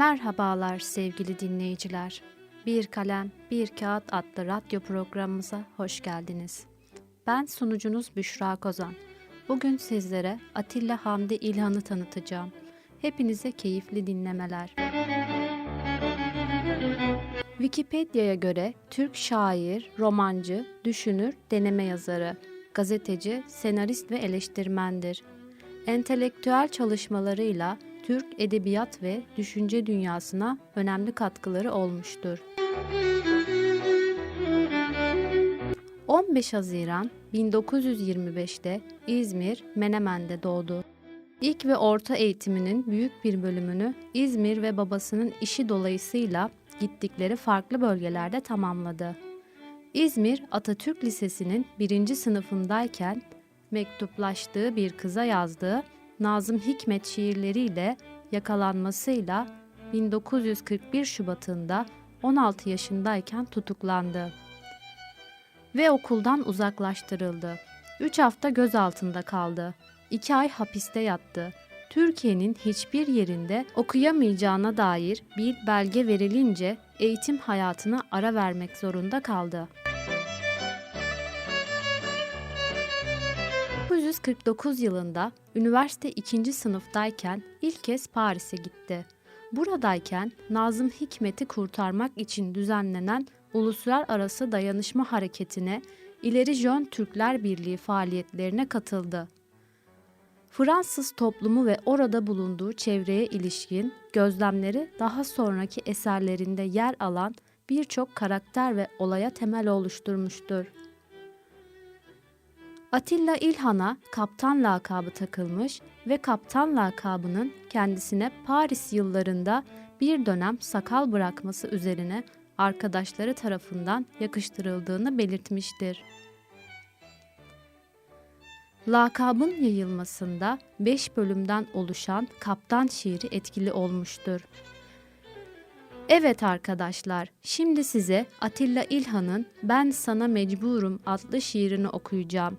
Merhabalar sevgili dinleyiciler. Bir Kalem, Bir Kağıt adlı radyo programımıza hoş geldiniz. Ben sunucunuz Büşra Kozan. Bugün sizlere Atilla Hamdi İlhan'ı tanıtacağım. Hepinize keyifli dinlemeler. Wikipedia'ya göre Türk şair, romancı, düşünür, deneme yazarı, gazeteci, senarist ve eleştirmendir. Entelektüel çalışmalarıyla Türk edebiyat ve düşünce dünyasına önemli katkıları olmuştur. 15 Haziran 1925'te İzmir, Menemen'de doğdu. İlk ve orta eğitiminin büyük bir bölümünü İzmir ve babasının işi dolayısıyla gittikleri farklı bölgelerde tamamladı. İzmir Atatürk Lisesi'nin birinci sınıfındayken mektuplaştığı bir kıza yazdığı Nazım Hikmet şiirleriyle yakalanmasıyla 1941 Şubat'ında 16 yaşındayken tutuklandı ve okuldan uzaklaştırıldı. 3 hafta gözaltında kaldı. 2 ay hapiste yattı. Türkiye'nin hiçbir yerinde okuyamayacağına dair bir belge verilince eğitim hayatına ara vermek zorunda kaldı. 1949 yılında üniversite 2. sınıftayken ilk kez Paris'e gitti. Buradayken Nazım Hikmet'i kurtarmak için düzenlenen uluslararası dayanışma hareketine İleri Jön Türkler Birliği faaliyetlerine katıldı. Fransız toplumu ve orada bulunduğu çevreye ilişkin gözlemleri daha sonraki eserlerinde yer alan birçok karakter ve olaya temel oluşturmuştur. Atilla İlhan'a kaptan lakabı takılmış ve kaptan lakabının kendisine Paris yıllarında bir dönem sakal bırakması üzerine arkadaşları tarafından yakıştırıldığını belirtmiştir. Lakabın yayılmasında 5 bölümden oluşan Kaptan şiiri etkili olmuştur. Evet arkadaşlar, şimdi size Atilla İlhan'ın Ben Sana Mecburum adlı şiirini okuyacağım.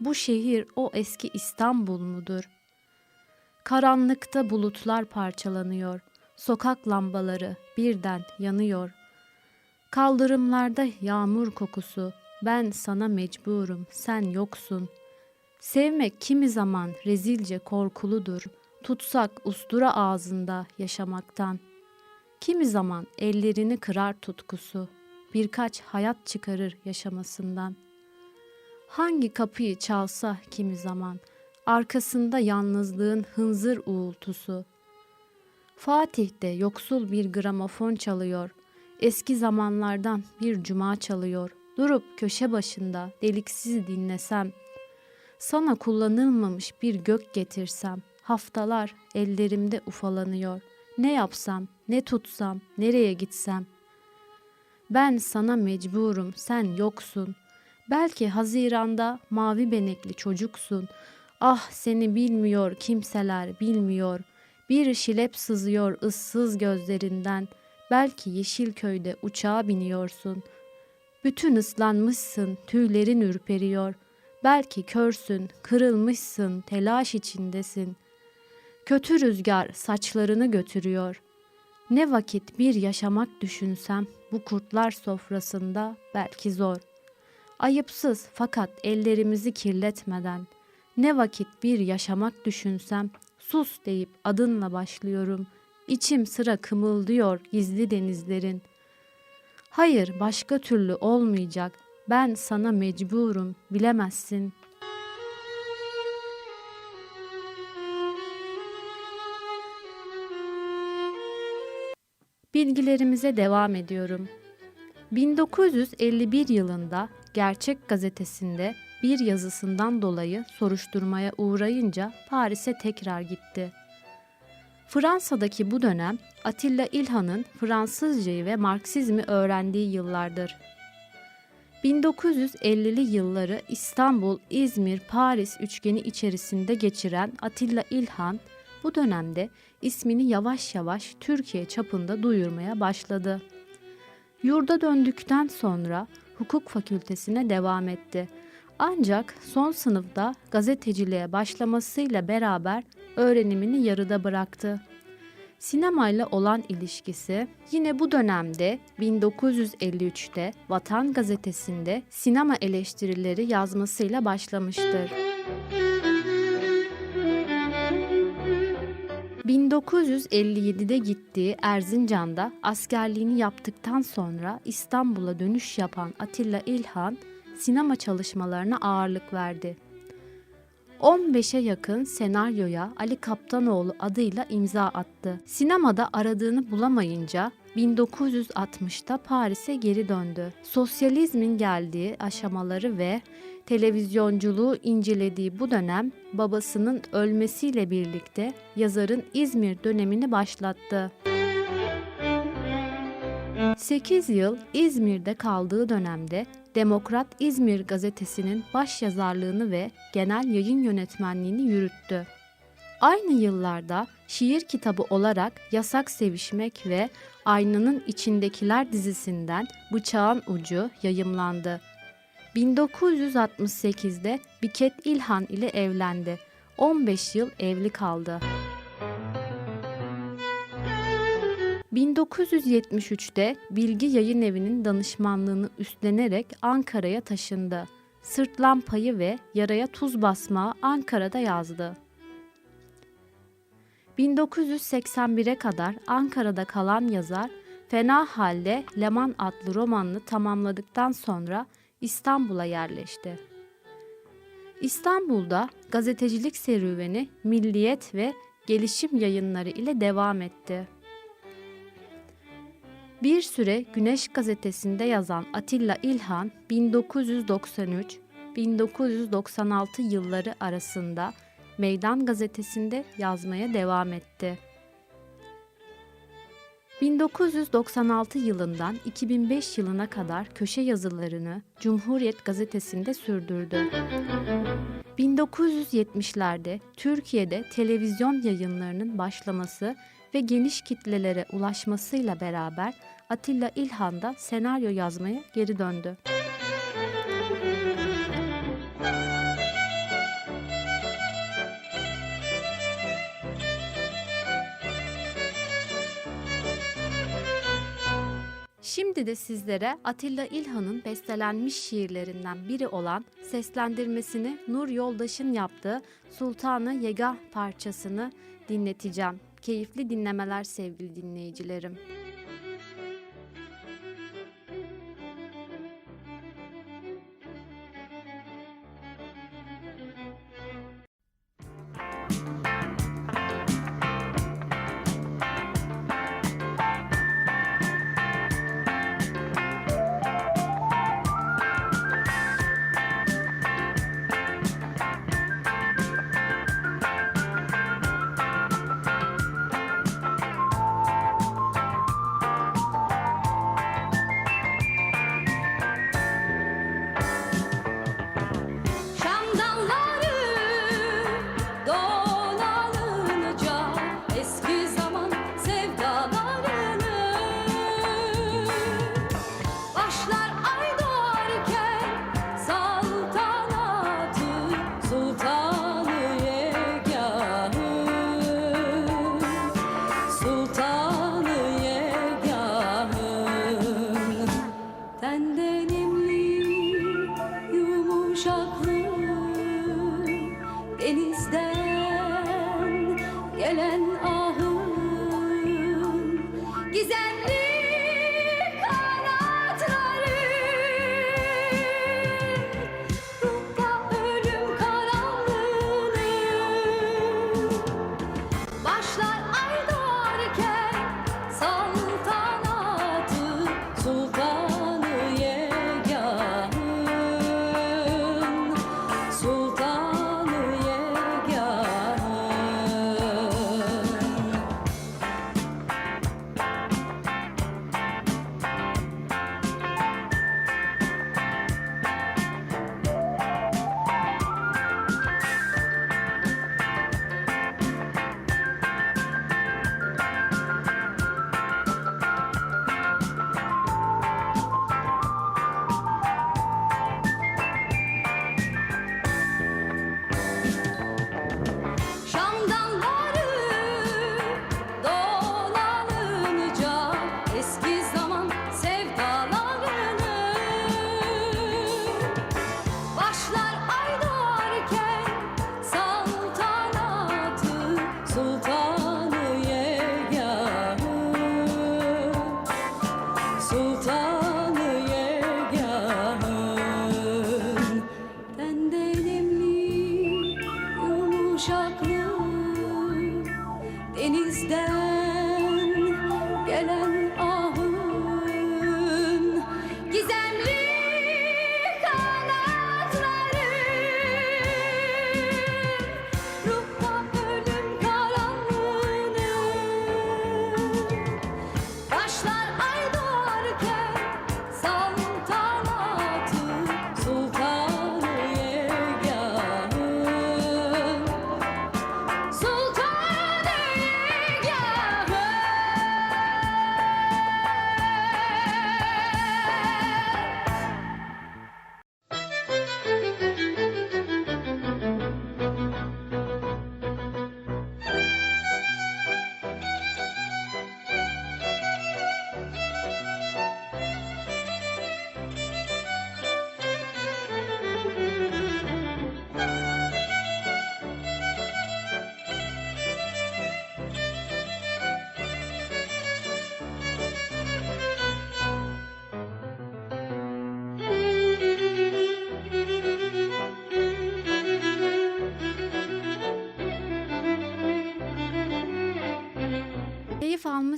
Bu şehir o eski İstanbul mudur? Karanlıkta bulutlar parçalanıyor. Sokak lambaları birden yanıyor. Kaldırımlarda yağmur kokusu. Ben sana mecburum, sen yoksun. Sevmek kimi zaman rezilce korkuludur. Tutsak ustura ağzında yaşamaktan. Kimi zaman ellerini kırar tutkusu. Birkaç hayat çıkarır yaşamasından.'' Hangi kapıyı çalsa kimi zaman, arkasında yalnızlığın hınzır uğultusu. Fatih'te yoksul bir gramofon çalıyor, eski zamanlardan bir cuma çalıyor. Durup köşe başında deliksiz dinlesem, sana kullanılmamış bir gök getirsem, haftalar ellerimde ufalanıyor. Ne yapsam, ne tutsam, nereye gitsem. Ben sana mecburum, sen yoksun.'' Belki Haziran'da mavi benekli çocuksun. Ah seni bilmiyor kimseler bilmiyor. Bir şilep sızıyor ıssız gözlerinden. Belki Yeşilköy'de uçağa biniyorsun. Bütün ıslanmışsın, tüylerin ürperiyor. Belki körsün, kırılmışsın, telaş içindesin. Kötü rüzgar saçlarını götürüyor. Ne vakit bir yaşamak düşünsem bu kurtlar sofrasında belki zor. Ayıpsız fakat ellerimizi kirletmeden ne vakit bir yaşamak düşünsem sus deyip adınla başlıyorum. İçim sıra kımıldıyor gizli denizlerin. Hayır başka türlü olmayacak. Ben sana mecburum bilemezsin. Bilgilerimize devam ediyorum. 1951 yılında Gerçek gazetesinde bir yazısından dolayı soruşturmaya uğrayınca Paris'e tekrar gitti. Fransa'daki bu dönem Atilla İlhan'ın Fransızcayı ve Marksizmi öğrendiği yıllardır. 1950'li yılları İstanbul, İzmir, Paris üçgeni içerisinde geçiren Atilla İlhan bu dönemde ismini yavaş yavaş Türkiye çapında duyurmaya başladı. Yurda döndükten sonra hukuk fakültesine devam etti. Ancak son sınıfta gazeteciliğe başlamasıyla beraber öğrenimini yarıda bıraktı. Sinemayla olan ilişkisi yine bu dönemde 1953'te Vatan Gazetesi'nde sinema eleştirileri yazmasıyla başlamıştır. 1957'de gittiği Erzincan'da askerliğini yaptıktan sonra İstanbul'a dönüş yapan Atilla İlhan sinema çalışmalarına ağırlık verdi. 15'e yakın senaryoya Ali Kaptanoğlu adıyla imza attı. Sinemada aradığını bulamayınca 1960'ta Paris'e geri döndü. Sosyalizmin geldiği aşamaları ve televizyonculuğu incelediği bu dönem babasının ölmesiyle birlikte yazarın İzmir dönemini başlattı. 8 yıl İzmir'de kaldığı dönemde Demokrat İzmir gazetesinin baş yazarlığını ve genel yayın yönetmenliğini yürüttü. Aynı yıllarda şiir kitabı olarak Yasak Sevişmek ve Aynanın İçindekiler dizisinden Bıçağın Ucu yayımlandı. 1968'de Biket İlhan ile evlendi. 15 yıl evli kaldı. 1973'te Bilgi Yayın Evi'nin danışmanlığını üstlenerek Ankara'ya taşındı. Sırtlan Payı ve Yaraya Tuz Basmağı Ankara'da yazdı. 1981'e kadar Ankara'da kalan yazar, Fena Halde Leman adlı romanını tamamladıktan sonra İstanbul'a yerleşti. İstanbul'da gazetecilik serüveni Milliyet ve Gelişim yayınları ile devam etti. Bir süre Güneş gazetesinde yazan Atilla İlhan 1993-1996 yılları arasında Meydan gazetesinde yazmaya devam etti. 1996 yılından 2005 yılına kadar köşe yazılarını Cumhuriyet gazetesinde sürdürdü. 1970'lerde Türkiye'de televizyon yayınlarının başlaması ve geniş kitlelere ulaşmasıyla beraber Atilla İlhan da senaryo yazmaya geri döndü. Şimdi de sizlere Atilla İlhan'ın bestelenmiş şiirlerinden biri olan seslendirmesini Nur Yoldaş'ın yaptığı Sultanı Yegah parçasını dinleteceğim. Keyifli dinlemeler sevgili dinleyicilerim.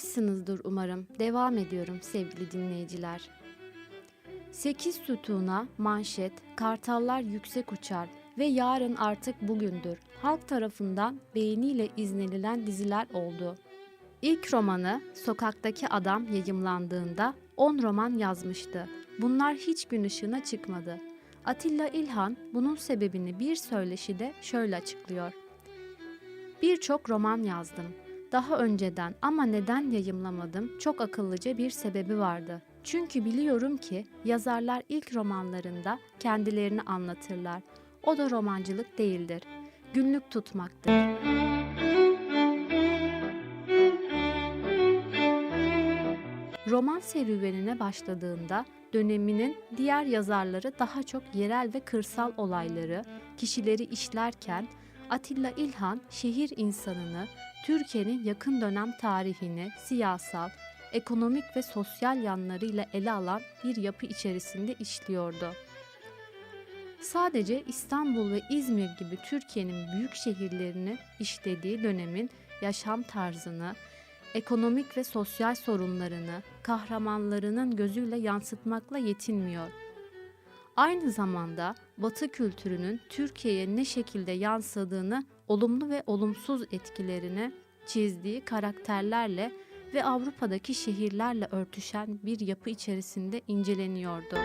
Keyif almışsınızdır umarım. Devam ediyorum sevgili dinleyiciler. Sekiz sütuna, manşet, kartallar yüksek uçar ve yarın artık bugündür. Halk tarafından beğeniyle izlenilen diziler oldu. İlk romanı Sokaktaki Adam yayımlandığında 10 roman yazmıştı. Bunlar hiç gün ışığına çıkmadı. Atilla İlhan bunun sebebini bir söyleşide şöyle açıklıyor. Birçok roman yazdım. Daha önceden ama neden yayımlamadım çok akıllıca bir sebebi vardı. Çünkü biliyorum ki yazarlar ilk romanlarında kendilerini anlatırlar. O da romancılık değildir. Günlük tutmaktır. Roman serüvenine başladığında döneminin diğer yazarları daha çok yerel ve kırsal olayları, kişileri işlerken Atilla İlhan şehir insanını, Türkiye'nin yakın dönem tarihini siyasal, ekonomik ve sosyal yanlarıyla ele alan bir yapı içerisinde işliyordu. Sadece İstanbul ve İzmir gibi Türkiye'nin büyük şehirlerini işlediği dönemin yaşam tarzını, ekonomik ve sosyal sorunlarını kahramanlarının gözüyle yansıtmakla yetinmiyor. Aynı zamanda Batı kültürünün Türkiye'ye ne şekilde yansıdığını, olumlu ve olumsuz etkilerini çizdiği karakterlerle ve Avrupa'daki şehirlerle örtüşen bir yapı içerisinde inceleniyordu.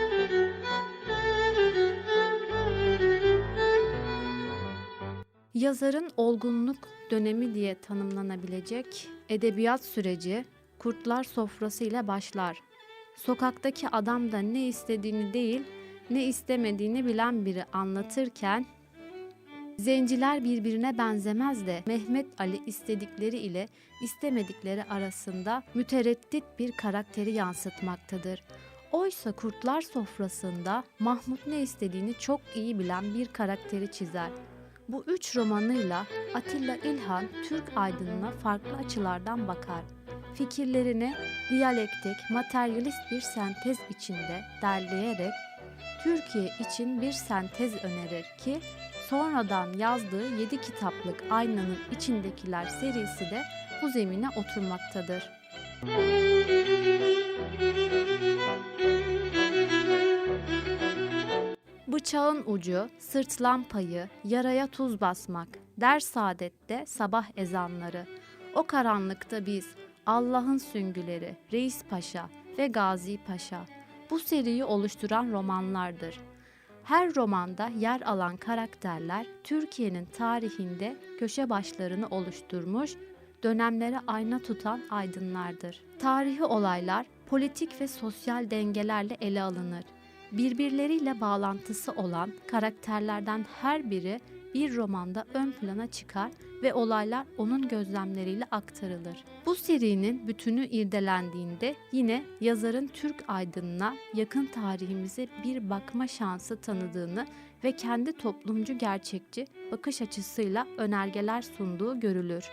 Yazarın olgunluk dönemi diye tanımlanabilecek edebiyat süreci Kurtlar Sofrası ile başlar. Sokaktaki adam da ne istediğini değil, ne istemediğini bilen biri anlatırken Zenciler birbirine benzemez de Mehmet Ali istedikleri ile istemedikleri arasında mütereddit bir karakteri yansıtmaktadır. Oysa Kurtlar Sofrası'nda Mahmut ne istediğini çok iyi bilen bir karakteri çizer. Bu üç romanıyla Atilla İlhan Türk aydınına farklı açılardan bakar. Fikirlerini diyalektik, materyalist bir sentez içinde derleyerek Türkiye için bir sentez önerir ki sonradan yazdığı 7 kitaplık Aynanın içindekiler serisi de bu zemine oturmaktadır. Bıçağın ucu, sırtlan payı, yaraya tuz basmak, der saadette sabah ezanları. O karanlıkta biz, Allah'ın süngüleri, Reis Paşa ve Gazi Paşa. Bu seriyi oluşturan romanlardır. Her romanda yer alan karakterler Türkiye'nin tarihinde köşe başlarını oluşturmuş, dönemlere ayna tutan aydınlardır. Tarihi olaylar politik ve sosyal dengelerle ele alınır. Birbirleriyle bağlantısı olan karakterlerden her biri bir romanda ön plana çıkar ve olaylar onun gözlemleriyle aktarılır. Bu serinin bütünü irdelendiğinde yine yazarın Türk aydınına yakın tarihimize bir bakma şansı tanıdığını ve kendi toplumcu gerçekçi bakış açısıyla önergeler sunduğu görülür.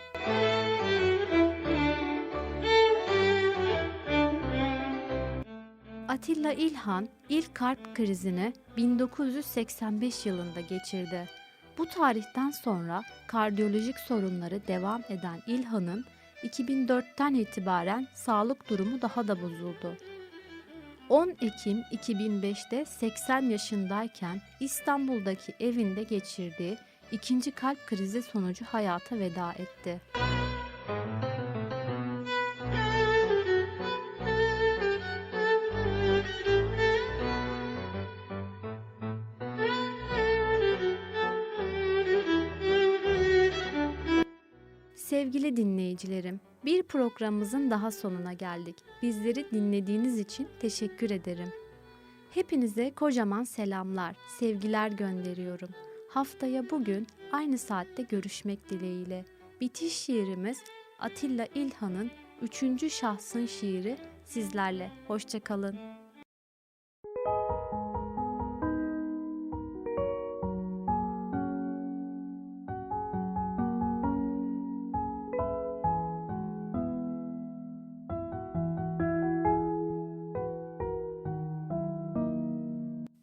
Atilla İlhan ilk kalp krizini 1985 yılında geçirdi. Bu tarihten sonra kardiyolojik sorunları devam eden İlhan'ın 2004'ten itibaren sağlık durumu daha da bozuldu. 10 Ekim 2005'te 80 yaşındayken İstanbul'daki evinde geçirdiği ikinci kalp krizi sonucu hayata veda etti. Sevgili dinleyicilerim, bir programımızın daha sonuna geldik. Bizleri dinlediğiniz için teşekkür ederim. Hepinize kocaman selamlar, sevgiler gönderiyorum. Haftaya bugün aynı saatte görüşmek dileğiyle. Bitiş şiirimiz Atilla İlhan'ın üçüncü şahsın şiiri sizlerle. Hoşçakalın.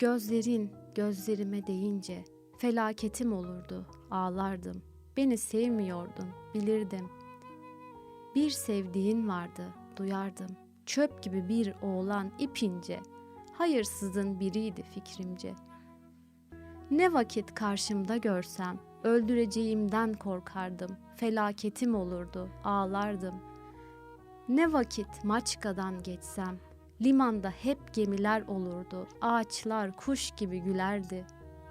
Gözlerin gözlerime değince felaketim olurdu, ağlardım. Beni sevmiyordun, bilirdim. Bir sevdiğin vardı, duyardım. Çöp gibi bir oğlan ipince. Hayırsızın biriydi fikrimce. Ne vakit karşımda görsem, öldüreceğimden korkardım. Felaketim olurdu, ağlardım. Ne vakit Maçka'dan geçsem, limanda hep gemiler olurdu. Ağaçlar kuş gibi gülerdi.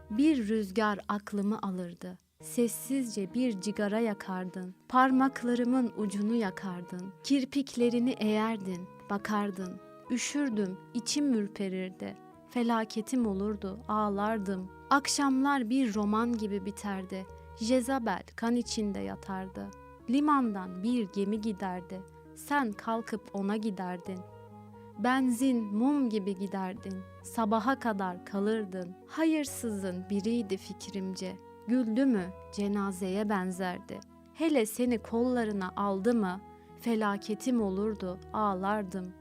Bir rüzgar aklımı alırdı. Sessizce bir cigara yakardın. Parmaklarımın ucunu yakardın. Kirpiklerini eğerdin, bakardın. Üşürdüm, içim ürperirdi. Felaketim olurdu, ağlardım. Akşamlar bir roman gibi biterdi. Jezabel kan içinde yatardı. Limandan bir gemi giderdi. Sen kalkıp ona giderdin. Benzin mum gibi giderdin. Sabaha kadar kalırdın. Hayırsızın biriydi fikrimce. Güldü mü cenazeye benzerdi. Hele seni kollarına aldı mı felaketim olurdu ağlardım.